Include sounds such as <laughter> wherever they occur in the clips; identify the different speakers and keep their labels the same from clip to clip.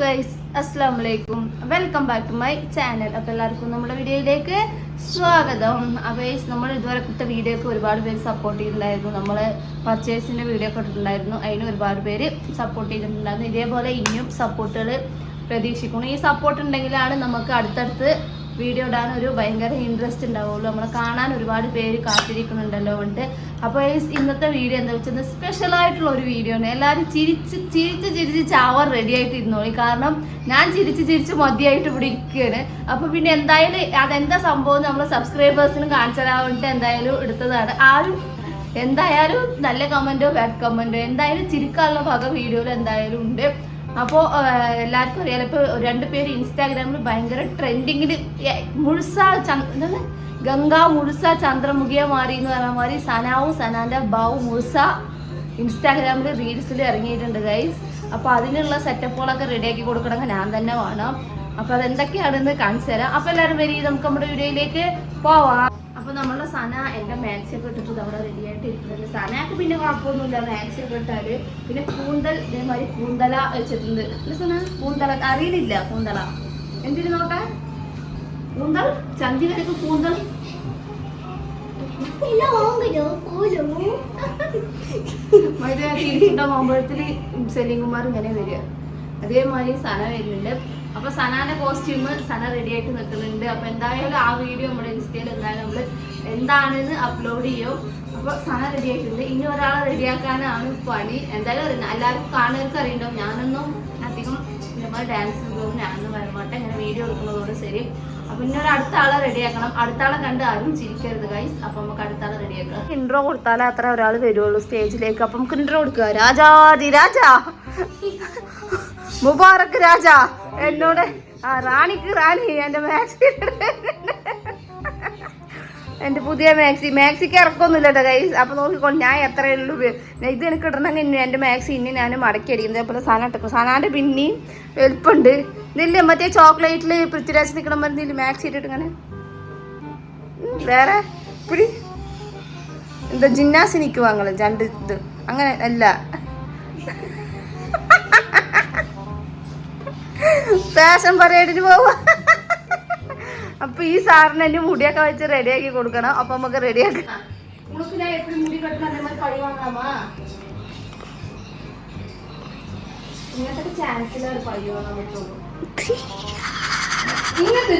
Speaker 1: Guys അസ്സാം വലൈക്കും welcome back to my channel അപ്പോൾ എല്ലാവർക്കും നമ്മുടെ വീഡിയോയിലേക്ക് സ്വാഗതം. അപ്പോൾ നമ്മൾ ഇതുവരെ ഇട്ട വീഡിയോക്ക് ഒരുപാട് പേര് സപ്പോർട്ട് ചെയ്തിട്ടുണ്ടായിരുന്നു. നമ്മൾ പർച്ചേസിന്റെ വീഡിയോ ഒക്കെ ഇട്ടിട്ടുണ്ടായിരുന്നു. അതിന് ഒരുപാട് പേര് സപ്പോർട്ട് ചെയ്തിട്ടുണ്ടായിരുന്നു. ഇതേപോലെ ഇനിയും സപ്പോർട്ടുകൾ പ്രതീക്ഷിക്കുന്നു. ഈ സപ്പോർട്ട് ഉണ്ടെങ്കിലാണ് നമുക്ക് അടുത്തടുത്ത് വീഡിയോ ഇടാൻ ഒരു ഭയങ്കര ഇൻട്രസ്റ്റ് ഉണ്ടാവുള്ളൂ. നമ്മളെ കാണാൻ ഒരുപാട് പേര് കാത്തിരിക്കുന്നുണ്ടല്ലോ ഉണ്ട് അപ്പോൾ ഇന്നത്തെ വീഡിയോ എന്താ വെച്ചാൽ സ്പെഷ്യൽ ആയിട്ടുള്ള ഒരു വീഡിയോ ആണ്. എല്ലാവരും ചിരിച്ച് ചിരിച്ച് ചിരിച്ച് ചാവർ റെഡി ആയിട്ട് ഇരുന്നോളി കാരണം ഞാൻ ചിരിച്ച് ചിരിച്ച് മതിയായിട്ട് ഇവിടെ ഇരിക്കുകയാണ്. അപ്പോൾ പിന്നെ എന്തായാലും അതെന്താ സംഭവം നമ്മൾ സബ്സ്ക്രൈബേഴ്സിന് കാണിച്ചു തരാൻ എന്തായാലും എടുത്തതാണ്. ആരും എന്തായാലും നല്ല കമന്റോ ബാഡ് കമന്റോ എന്തായാലും ചിരിക്കാനുള്ള ഭാഗം വീഡിയോയിൽ എന്തായാലും ഉണ്ട്. അപ്പോൾ എല്ലാവർക്കും അറിയാലോ ഇപ്പോൾ രണ്ട് പേര് ഇൻസ്റ്റാഗ്രാമിൽ ഭയങ്കര ട്രെൻഡിങ്ങിൽ മുഴുസ ചന്ദ്ര ഗംഗ മുഴുസ ചന്ദ്രമുഖിയ മാറി എന്ന് പറഞ്ഞ മാതിരി സനാവും സനാന്റെ ബാവു മുഴുസ ഇൻസ്റ്റാഗ്രാമിൽ റീൽസിൽ ഇറങ്ങിയിട്ടുണ്ട് ഗൈസ് അപ്പോൾ അതിനുള്ള സെറ്റപ്പുകളൊക്കെ റെഡിയാക്കി കൊടുക്കണമെങ്കിൽ ഞാൻ തന്നെ വേണം. അപ്പോൾ അതെന്തൊക്കെയാണെന്ന് കാണിച്ചു തരാം. അപ്പോൾ എല്ലാവരും വരി നമുക്ക് നമ്മുടെ വീഡിയോയിലേക്ക് പോവാം. അപ്പോൾ നമ്മളെ സന എന്റെ മാക്സി ഒക്കെ ഇട്ടിട്ട് അവിടെ റെഡി ആയിട്ട് ഇരിക്കുന്നുണ്ട്. സനയൊക്കെ പിന്നെ കുഴപ്പമൊന്നുമില്ല. മാക്സി ഒക്കെ ഇട്ടാൽ പിന്നെ കൂന്തൽ ഇതേമാതിരി കൂന്തല വെച്ചിട്ടുണ്ട്. അല്ല സന കൂന്തല. അറിയില്ല കൂന്തള എന്തിനു നോക്കാൻ? കൂന്തൽ? ചന്തി വരക്ക് കൂന്തൽ തിരിച്ചിട്ട പോകുമ്പോഴത്തിൽ സെലിം കുമാർ ഇങ്ങനെ വരിക. അതേമാതിരി സന വരുന്നുണ്ട്. അപ്പൊ സനാന്റെ കോസ്റ്റ്യൂം സന റെഡി ആയിട്ട് നിൽക്കുന്നുണ്ട്. അപ്പൊ എന്തായാലും ആ വീഡിയോ നമ്മുടെ ഇൻസ്റ്റയിൽ എന്തായാലും നമ്മൾ എന്താണെന്ന് അപ്ലോഡ് ചെയ്യും. അപ്പൊ സന റെഡി ആയിട്ടുണ്ട്. ഇനി ഒരാളെ റെഡിയാക്കാനാണ് പണി. എന്തായാലും എല്ലാവർക്കും കാണുന്നവർക്ക് അറിയണ്ടോ? ഞാനൊന്നും അധികം നമ്മൾ ഡാൻസ് പോകും ഞാനൊന്നും വരമാട്ടെ ഇങ്ങനെ വീഡിയോ എടുക്കുന്നതോട് ശരി. അപ്പൊ ഇനി ഒരു അടുത്ത ആളെ റെഡിയാക്കണം അടുത്ത ആളെ കണ്ട് ആരും ചിരിക്കരുത് ഗൈസ് അപ്പൊ നമുക്ക് അടുത്ത ആളെ റെഡിയാക്കാം ഇൻട്രോ കൊടുത്താലേ അത്ര ഒരാൾ വരുള്ളൂ സ്റ്റേജിലേക്ക് അപ്പൊ നമുക്ക് ഇൻട്രോ കൊടുക്കുക. രാജാതി രാജാ. <laughs> മുബാറക്ക് രാജ. എന്നോട് ആ റാണിക്ക് റാണി എന്റെ മാക്സി എന്റെ പുതിയ മാക്സി. മാക്സിക്ക് ഇറക്കൊന്നുമില്ല കേട്ടോ കൈ അപ്പൊ നോക്കിക്കോ ഞാൻ എത്രയേ ഉള്ളൂ ഇത് എനിക്ക് ഇടണമെങ്കിൽ ഇനി മാക്സി ഇനി ഞാൻ മടക്കി അടിക്കും. ഇതേപോലെ സാധനം ഇട്ടക്കും. സാധനാന്റെ പിന്നെയും വലുപ്പുണ്ട്. ഇതില്ലേ മറ്റേ ചോക്ലേറ്റിൽ പൃഥ്വിരാജ് നിൽക്കണം പറഞ്ഞില്ല മാക്സി ഇട്ടിട്ട് ഇങ്ങനെ. വേറെ? പിടി എന്താ ജിന്നാസ് നിൽക്കുക വാങ്ങൾ രണ്ട് ഇത്. അങ്ങനെ അല്ല. ഫാഷൻ പരേഡിന് പോവാ. അപ്പൊ ഈ സാറിന് എന്റെ മുടിയൊക്കെ വെച്ച് റെഡിയാക്കി കൊടുക്കണം. അപ്പൊ നമുക്ക് റെഡിയാക്കാം ഇങ്ങനത്തെ ചാൻസിലർ പറ്റുള്ളൂ. ഇങ്ങനത്തെ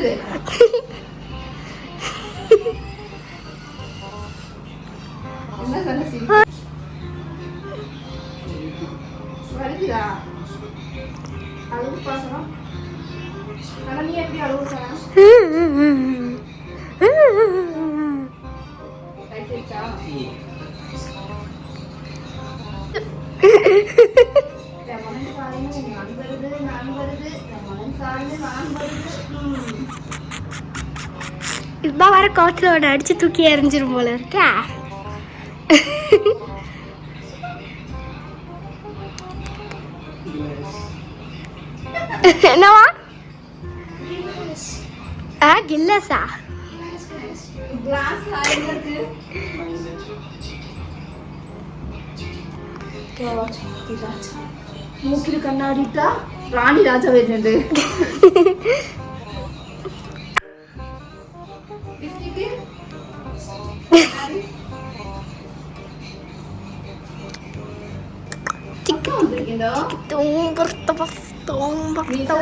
Speaker 2: இப்ப வர கோச்சலோட அடிச்சு தூக்கி எறிஞ்சிரும் போல இருக்கா என்னவா ஆ கில்லஸா
Speaker 1: மூக்கில் கண்ணாடிட்டா ராணி ராஜா வருது
Speaker 2: Tunggu bertemu. തോമ്പർത്ത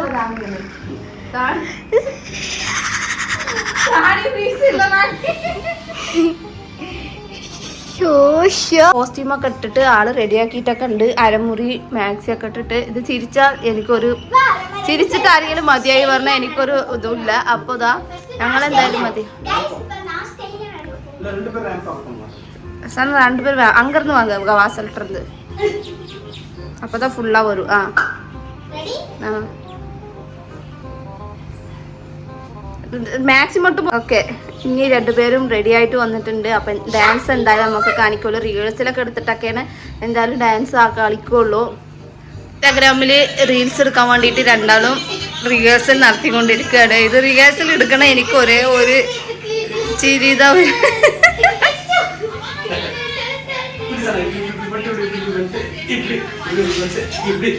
Speaker 2: ശോശോ
Speaker 1: കോസ്റ്റ്യൂം ഒക്കെ ഇട്ടിട്ട് ആൾ റെഡിയാക്കിയിട്ടൊക്കെ ഉണ്ട്. അരമുറി മാക്സി ഒക്കെ ഇട്ടിട്ട്. ഇത് ചിരിച്ചാൽ എനിക്കൊരു ചിരിച്ചിട്ട് ആരെങ്കിലും മതിയായി പറഞ്ഞാൽ എനിക്കൊരു ഇതുമില്ല. അപ്പൊ ഇതാ ഞങ്ങൾ എന്തായാലും മതി സാർ രണ്ടുപേർ അങ്കർന്ന് വാങ്ങുക വാസലിട്ടത് അപ്പൊ ഫുള്ളാ വരും. ആ. മാക്സിമം ഓക്കെ ഇനി രണ്ടുപേരും റെഡി ആയിട്ട് വന്നിട്ടുണ്ട് അപ്പൊ ഡാൻസ് എന്തായാലും നമുക്ക് കാണിക്കുള്ളൂ റീൽസിലൊക്കെ എടുത്തിട്ടൊക്കെയാണ് എന്തായാലും ഡാൻസ് ആ കളിക്കുള്ളൂ ഇൻസ്റ്റാഗ്രാമിൽ റീൽസ് എടുക്കാൻ വേണ്ടിയിട്ട് രണ്ടാളും റിഹേഴ്സൽ നടത്തിക്കൊണ്ടിരിക്കുകയാണ് ഇത് റിഹേഴ്സൽ എടുക്കണ എനിക്ക് ഒരേ ഒരു ചിരിത
Speaker 3: ഇവിടെ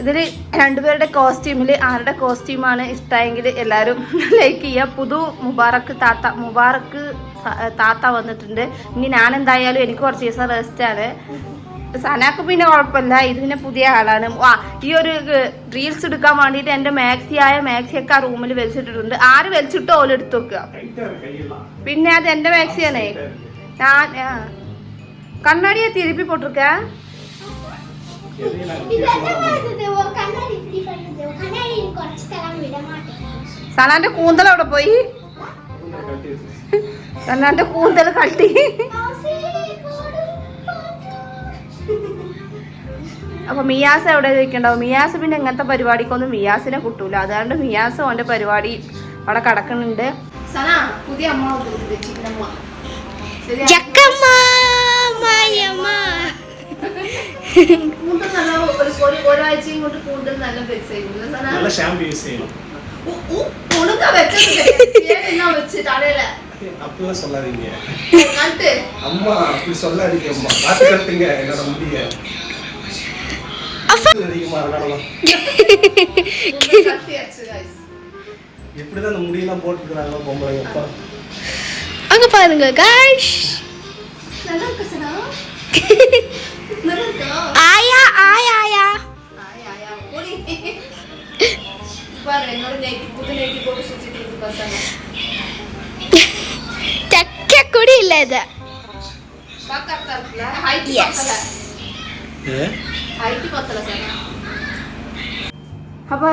Speaker 1: ഇതിൽ രണ്ടുപേരുടെ കോസ്റ്റ്യൂമിൽ ആരുടെ കോസ്റ്റ്യൂമാണ് ഇഷ്ടമെങ്കിൽ എല്ലാവരും ലൈക്ക് <laughs> ചെയ്യുക പുതു മുബാറക്ക് താത്ത മുബാറക്ക് താത്ത വന്നിട്ടുണ്ട്. ഇനി ഞാൻ എന്തായാലും എനിക്ക് കുറച്ച് ദിവസം റെസ്റ്റാണ് സനാക്ക് പിന്നെ കുഴപ്പമില്ല. ഇത് പിന്നെ പുതിയ ആളാണ്. ആ ഈ ഒരു റീൽസ് എടുക്കാൻ വേണ്ടിയിട്ട് എന്റെ മാക്സിയായ മാക്സിയൊക്കെ ആ റൂമിൽ വലിച്ചിട്ടിട്ടുണ്ട്. ആര് വലിച്ചിട്ടോ ഓലെടുത്ത് വെക്കുക. പിന്നെ അത് എന്റെ മാക്സിയാണേ. ഞാൻ കണ്ണാടിയെ തിരുപ്പി
Speaker 2: പൊട്ടിരിക്കുക
Speaker 1: സനാന്റെ കൂന്തൽ അവിടെ പോയി? സലാന്റെ കൂന്തൽ കട്ടി. അപ്പൊ മിയാസ് എവിടെ ചോദിക്കണ്ടാവും? മിയാസ് പിന്നെ ഇങ്ങനത്തെ പരിപാടിക്കൊന്നും മിയാസിനെ കിട്ടൂല. അതുകൊണ്ട് മിയാസ് ഓന്റെ പരിപാടി അവിടെ കടക്കുന്നുണ്ട്. പുതിയ അമ്മ
Speaker 2: ജക്കമ്മ മായമ്മ
Speaker 1: കൂന്തൽ നല്ല ഒരു- ഒരു- ഒരാഴ്ചയും കൊണ്ട് കൂന്തൽ നല്ല പെരുസായിരുന്നു സന
Speaker 3: நல்ல ஷாம்பு யூஸ் செய்யணும்
Speaker 1: உ- உ- ஒழுங்கா வச்சது என்ன வச்சு தலையில
Speaker 3: அப்படிலாம் சொல்லாதீங்க
Speaker 1: நட்டு
Speaker 3: அம்மா அப்படி சொல்லாதீங்க அம்மா பார்த்து கட்டுங்க என்னோட முடிய அதிகமா அதனாலதான்
Speaker 1: கட்டியாச்சு guys.
Speaker 3: எப்படிதான் அந்த முடியெல்லாம் போட்டுக்கிறாங்களோ பொம்பளைங்க அப்பா
Speaker 2: அங்க பாருங்க காய்ஸ்
Speaker 1: நல்லா இருக்கு അപ്പോൾ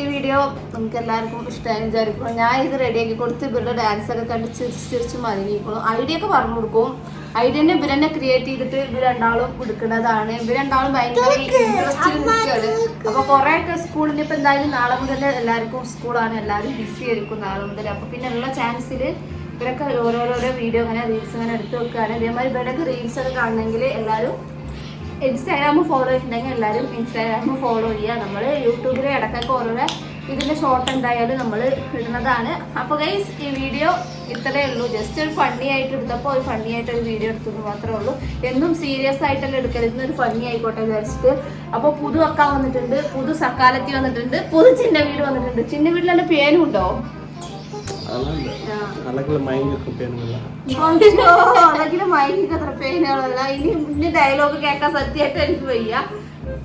Speaker 1: ഈ വീഡിയോ നമുക്ക് എല്ലാവർക്കും ഇഷ്ടമായി വിചാരിക്കണം ഞാൻ ഇത് റെഡിയാക്കി കൊടുത്ത് ഇവരുടെ ഡാൻസ് ഒക്കെ കണ്ട് ചിരിച്ച് ചിരിച്ച് മതിയിരിക്കണം ഐഡിയ ഒക്കെ പറഞ്ഞു കൊടുക്കും. ഐഡിയനെ ഇവരെന്നെ ക്രിയേറ്റ് ചെയ്തിട്ട് ഇവർ രണ്ടാളും കൊടുക്കുന്നതാണ് ഇവർ രണ്ടാളും ഭയങ്കര ഇൻട്രസ്റ്റിൽ നിൽക്കുകയാണ് അപ്പോൾ കുറേ ഒക്കെ സ്കൂളിൽ ഇപ്പം എന്തായാലും നാളെ മുതൽ എല്ലാവർക്കും സ്കൂളാണ് എല്ലാവരും ബിസി ആയിരിക്കും നാളെ മുതൽ അപ്പോൾ പിന്നെ ഉള്ള ചാൻസിൽ ഇവരൊക്കെ ഓരോരോരോ വീഡിയോ അങ്ങനെ റീൽസ് അങ്ങനെ എടുത്ത് വെക്കുകയാണ്. ഇതേമാതിരി ഇവരുടെയൊക്കെ റീൽസ് ഒക്കെ കാണണമെങ്കിൽ എല്ലാവരും ഇൻസ്റ്റാഗ്രാം ഫോളോ ചെയ്തിട്ടുണ്ടെങ്കിൽ എല്ലാവരും ഇൻസ്റ്റാഗ്രാം ഫോളോ ചെയ്യുക. നമ്മൾ യൂട്യൂബിൽ ഇടക്കൊക്കെ ഓരോരോ ഇതിന്റെ ഷോർട്ട് എന്തായാലും നമ്മൾ ഇടുന്നതാണ്. അപ്പോൾ ഗൈസ് ഈ വീഡിയോ ഇത്രയേ ഉള്ളൂ. ജസ്റ്റ് ഒരു ഫണ്ണി ആയിട്ട് എടുത്തപ്പോൾ ഒരു ഫണ്ണി ആയിട്ട് ഒരു വീഡിയോ എടുത്തെന്ന് മാത്രമേ ഉള്ളൂ. എന്നും സീരിയസ് ആയിട്ടല്ല എടുക്കരുത്. ഒരു ഫണ്ണി ആയിക്കോട്ടെ വിചാരിച്ചിട്ട്. അപ്പോൾ പുതു അക്ക വന്നിട്ടുണ്ട് പുതു സക്കാലത്തി വന്നിട്ടുണ്ട് പുതു ചിന്ന വീട് വന്നിട്ടുണ്ട്. ചിന്ന വീട്ടിൽ എന്റെ പേനും അളകിൽ മൈക്കൊക്കെ അത്ര പെയിനുകളല്ല ഇനി ഇനി ഡയലോഗ് കേൾക്കാൻ സത്യമായിട്ട് എനിക്ക് വയ്യ.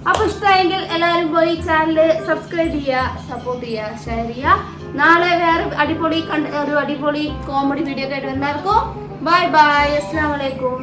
Speaker 1: അപ്പൊ ഇഷ്ടമായെങ്കിൽ എല്ലാവരും പോയി ചാനൽ സബ്സ്ക്രൈബ് ചെയ്യുക സപ്പോർട്ട് ചെയ്യുക ഷെയർ ചെയ്യുക. നാളെ വേറെ അടിപൊളി ഒരു അടിപൊളി കോമഡി വീഡിയോ ഒക്കെ ആയിട്ട് വന്നായിരിക്കും ബൈ ബൈ അസ്സാം വലൈക്കും